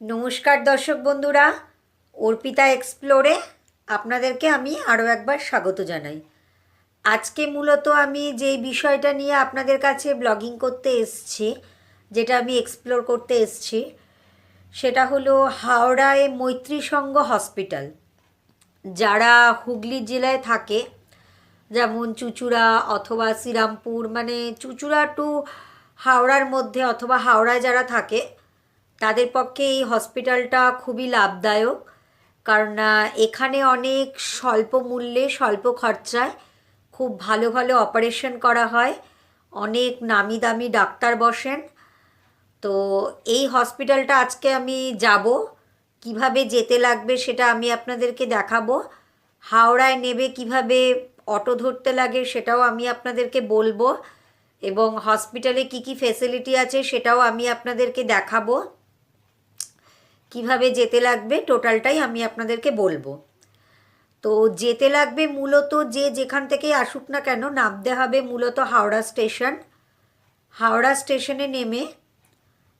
নমস্কার দর্শক বন্ধুরা, অর্পিতা এক্সপ্লোরে আপনাদেরকে আমি আরও একবার স্বাগত জানাই। আজকে মূলত আমি যেই বিষয়টা নিয়ে আপনাদের কাছে ব্লগিং করতে এসছি, যেটা আমি এক্সপ্লোর করতে এসছি, সেটা হলো হাওড়ায় মৈত্রী হসপিটাল যারা হুগলি জেলায় থাকে, যেমন চুচুড়া অথবা শ্রীরামপুর মানে চুচুড়া টু হাওড়ার মধ্যে অথবা হাওড়ায় যারা থাকে তাদের পক্ষে এই হসপিটালটা খুবই লাভদায়ক, কারণ এখানে অনেক স্বল্প মূল্যে, স্বল্প খরচায় খুব ভালো ভালো অপারেশন করা হয়, অনেক নামি দামি ডাক্তার বসেন। তো এই হসপিটালটা আজকে আমি যাব, কীভাবে যেতে লাগবে সেটা আমি আপনাদেরকে দেখাবো, হাওড়ায় নেবে কীভাবে অটো ধরতে লাগে সেটাও আমি আপনাদেরকে বলব, এবং হসপিটালে কি কি ফেসিলিটি আছে সেটাও আমি আপনাদেরকে দেখাবো। কীভাবে যেতে লাগবে টোটালটাই আমি আপনাদেরকে বলব। তো যেতে লাগবে মূলত যে যেখান থেকে আসুক না কেন, নামতে হবে মূলত হাওড়া স্টেশন। হাওড়া স্টেশনে নেমে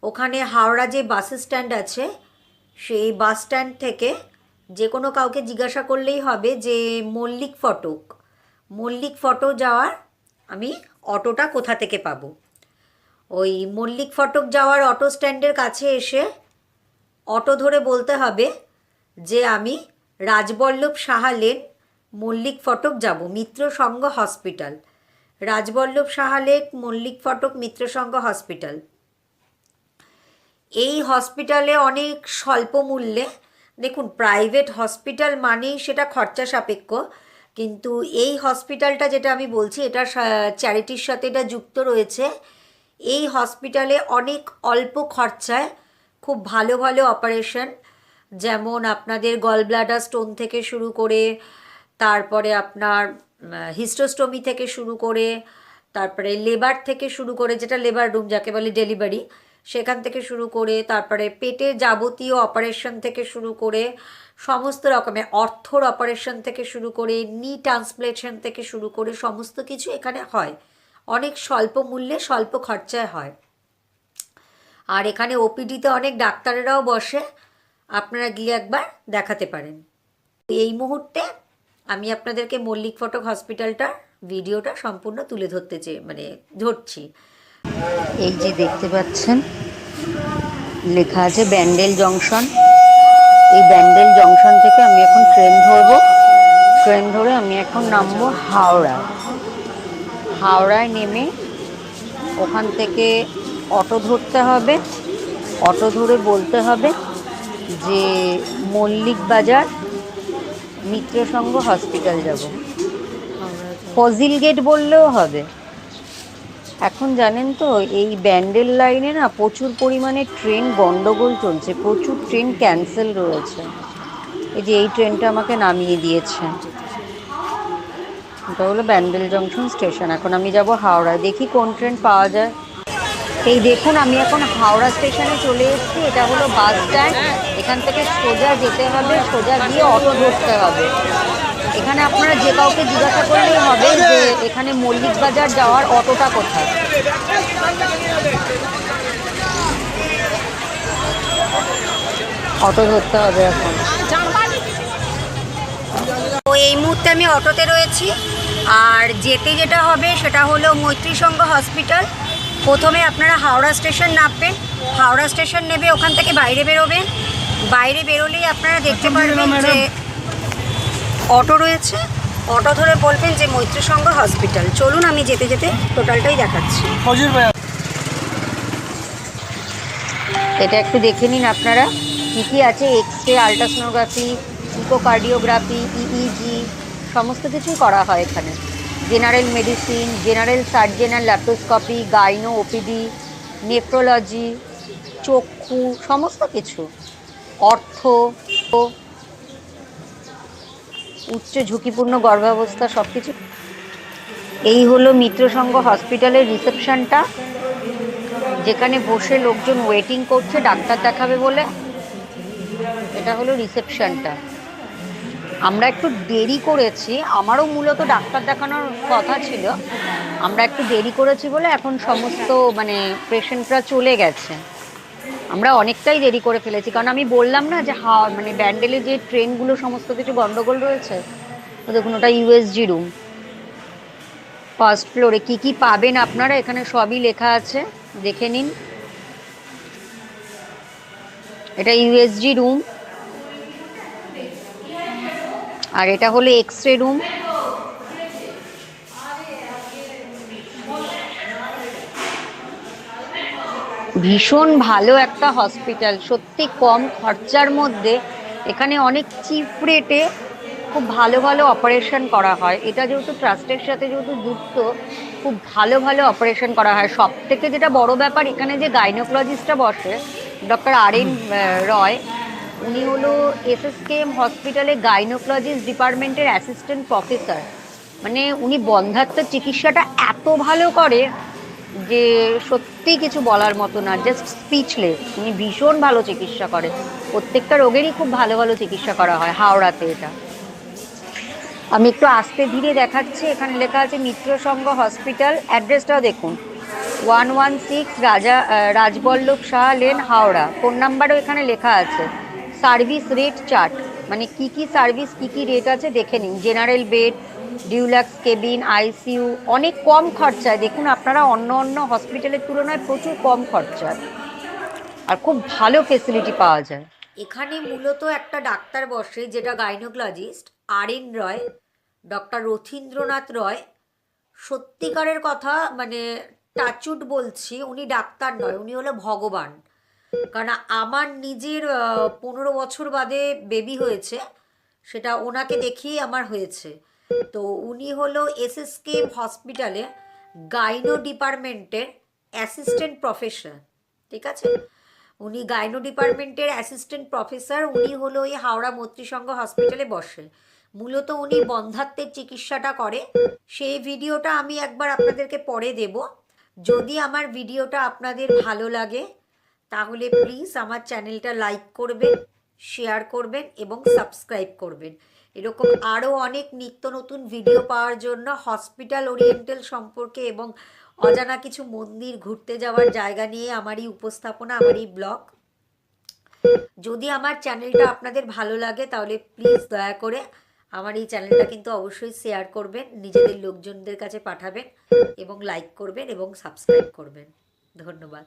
ওখানে হাওড়া যে বাস স্ট্যান্ড আছে, সেই বাস স্ট্যান্ড থেকে যে কোনো কাউকে জিজ্ঞাসা করলেই হবে যে, মল্লিক ফটক, মল্লিক ফটো যাওয়ার আমি অটোটা কোথা থেকে পাবো? ওই মল্লিক ফটক যাওয়ার অটো স্ট্যান্ডের কাছে এসে অটো ধরে বলতে হবে যে আমি রাজবল্লভ সাহা লেন মল্লিক ফটক যাব, Mitra hospital. Rajballabh Saha lane Mallick Phatak, Mitra hospital. এই হসপিটালে অনেক স্বল্প মূল্যে, দেখুন, প্রাইভেট হসপিটাল মানেই সেটা খরচা সাপেক্ষ, কিন্তু এই হসপিটালটা যেটা আমি বলছি, এটা চ্যারিটির সাথে এটা যুক্ত রয়েছে। এই হসপিটালে অনেক অল্প খরচায় খুব ভালো ভালো অপারেশন যেমন আপনাদের গল ব্লাডার স্টোন থেকে শুরু করে, তারপরে আপনার হিস্টোস্টোমি থেকে শুরু করে, তারপরে লেবার থেকে শুরু করে, যেটা লেবার রুম যাকে বলে ডেলিভারি সেখান থেকে শুরু করে, তারপরে পেটের যাবতীয় অপারেশন থেকে শুরু করে, সমস্ত রকমের অর্থর অপারেশন থেকে শুরু করে নি ট্রান্সপ্লেশন থেকে শুরু করে, সমস্ত কিছু এখানে হয়। অনেক স্বল্প মূল্যে, স্বল্প খরচায় হয়। আর এখানে ওপিডিতে অনেক ডাক্তারেরাও বসে, আপনারা গিয়ে একবার দেখাতে পারেন। এই মুহূর্তে আমি আপনাদেরকে মল্লিক ফটক হসপিটালটার ভিডিওটা সম্পূর্ণ তুলে ধরতে চেয়ে মানে ধরছি। এই যে দেখতে পাচ্ছেন, লেখা আছে ব্যান্ডেল জংশন। এই ব্যান্ডেল জংশন থেকে আমি এখন ট্রেন ধরবো। ট্রেন ধরে আমি এখন নামবো হাওড়া হাওড়ায় নেমে ওখান থেকে অটো ধরতে হবে, অটো ধরে বলতে হবে যে মল্লিক বাজার মিত্রসংঘ হসপিটাল যাব। ফজিল গেট বললেও হবে। এখন জানেন তো, এই ব্যান্ডেল লাইনে না প্রচুর পরিমাণে ট্রেন গন্ডগোল চলছে, প্রচুর ট্রেন ক্যান্সেল রয়েছে। এই যে এই ট্রেনটা আমাকে নামিয়ে দিয়েছে। এটা হলো ব্যান্ডেল জংশন স্টেশন। এখন আমি যাব হাওড়া দেখি কোন ট্রেন পাওয়া যায়। এই দেখুন, আমি এখন হাওড়া স্টেশনে চলে এসেছি। এটা হলো বাস স্ট্যান্ড। এখান থেকে সোজা যেতে হবে, সোজা গিয়ে অটো ধরতে হবে। এখানে আপনারা যে কাউকে জিজ্ঞাসা করলেই হবে যে এখানে মল্লিক বাজার যাওয়ার অটোটা কোথায়। অটো ধরতে হবে এখন। তো এই মুহূর্তে আমি অটোতে রয়েছি। আর যেতে যেটা হবে সেটা হলো মৈত্রী সংঘ হসপিটাল। প্রথমে আপনারা হাওড়া স্টেশন নামবেন হাওড়া স্টেশন নেবে ওখান থেকে বাইরে বেরোবেন। বাইরে বেরোলেই আপনারা দেখতে পারবেন যে অটো রয়েছে। অটো ধরে বলবেন যে মৈত্রী সংঘ হসপিটাল। চলুন আমি যেতে যেতে টোটালটাই দেখাচ্ছি। এটা একটু দেখে নিন আপনারা। কী কী আছে? X ray ultrasonography echocardiography EEG সমস্ত কিছুই করা হয় এখানে। General medicine, general surgeon and laparoscopy gynae, OPD, nephrology, চক্ষু, সমস্ত কিছু। অর্থ, উচ্চ ঝুঁকিপূর্ণ গর্ভাবস্থা সব কিছু এই হলো মিত্রসংঘ হসপিটালের রিসেপশনটা, যেখানে বসে লোকজন ওয়েটিং করছে, ডাক্তার দেখাবে বলে। এটা হলো রিসেপশনটা। আমরা একটু দেরি করেছি। আমারও মূলত ডাক্তার দেখানোর কথা ছিল। আমরা একটু দেরি করেছি বলে এখন সমস্ত মানে পেশেন্টরা চলে গেছে। আমরা অনেকটাই দেরি করে ফেলেছি। কারণ আমি বললাম না যে, হা মানে ব্যান্ডেলে যে ট্রেনগুলো সমস্ত কিছু গন্ডগোল রয়েছে দেখুন, ওটা ইউএসজি রুম। ফার্স্ট ফ্লোরে কি কি পাবেন আপনারা? এখানে সবই লেখা আছে। দেখে নিন। এটা ইউএসজি রুম। আর এটা হলো এক্স রে রুম। ভীষণ ভালো একটা হসপিটাল, সত্যি কম খরচার মধ্যে। এখানে অনেক চিপ রেটে খুব ভালো ভালো অপারেশন করা হয়। এটা যেহেতু ট্রাস্টের সাথে যেহেতু যুক্ত, খুব ভালো ভালো অপারেশন করা হয়। সব থেকে যেটা বড় ব্যাপার, এখানে যে গাইনোকোলজিস্টটা বসে, ডক্টর আর এন রয় উনি হলো এসএসকেএম হসপিটালে গাইনোকোলজিস্ট ডিপার্টমেন্টের অ্যাসিস্ট্যান্ট প্রফেসর। মানে উনি বন্ধাত্ম চিকিৎসাটা এত ভালো করে যে সত্যি কিছু বলার মতো না জাস্ট স্পিচলেস উনি ভীষণ ভালো চিকিৎসা করে প্রত্যেকটা রোগেরই খুব ভালো ভালো চিকিৎসা করা হয়, হাওড়াতে এটা। আমি একটু আস্তে ধীরে দেখাচ্ছি, এখানে লেখা আছে মিত্র সংঘ হসপিটাল, অ্যাড্রেসটাও দেখুন। One one six Raja Rajballabh Shah lane, Howrah. Phone নাম্বারও এখানে লেখা আছে। সার্ভিস রেট চার্ট মানে কি কি সার্ভিস, কি কি রেট আছে দেখে নিন। General bed, deluxe cabin, ICU, অনেক কম খরচায়। দেখুন, আপনারা অন্য অন্য হসপিটালের তুলনায় প্রচুর কম খরচায়। আর খুব ভালো ফেসিলিটি পাওয়া যায়। এখানে মূলত একটা ডাক্তার বসে, যেটা গাইনোকোলজিস্ট আর এন রয় ডক্টর রথীন্দ্রনাথ রয়। সত্যিকারের কথা মানে টাচুট বলছি, উনি ডাক্তার নয়, উনি হলো ভগবান। কারণ আমার নিজের পনেরো বছর বাদে বেবি হয়েছে, সেটা ওনাকে দেখেই আমার হয়েছে। তো উনি হলো এসএসকে হসপিটালে গাইনো ডিপার্টমেন্টের অ্যাসিস্ট্যান্ট প্রফেসর ঠিক আছে? উনি গাইনো ডিপার্টমেন্টের অ্যাসিস্ট্যান্ট প্রফেসর উনি হলো ওই হাওড়া মৈত্রীসংঘ হসপিটালে বসে। মূলত উনি বন্ধাত্বের চিকিৎসাটা করে। সেই ভিডিওটা আমি একবার আপনাদেরকে পরে দেব। যদি আমার ভিডিওটা আপনাদের ভালো লাগে তাহলে প্লিজ আমার চ্যানেলটা লাইক করবেন শেয়ার করবেন এবং সাবস্ক্রাইব করবেন। এরকম আরও অনেক নিত্য নতুন ভিডিও পাওয়ার জন্য হসপিটাল ওরিয়েন্টাল সম্পর্কে এবং অজানা কিছু মন্দির ঘুরতে যাওয়ার জায়গা নিয়ে আমারই উপস্থাপনা আমারই ব্লগ যদি আমার চ্যানেলটা আপনাদের ভালো লাগে তাহলে প্লিজ দয়া করে আমার এই চ্যানেলটা কিন্তু অবশ্যই শেয়ার করবেন, নিজেদের লোকজনদের কাছে পাঠাবেন এবং লাইক করবেন এবং সাবস্ক্রাইব করবেন। ধন্যবাদ।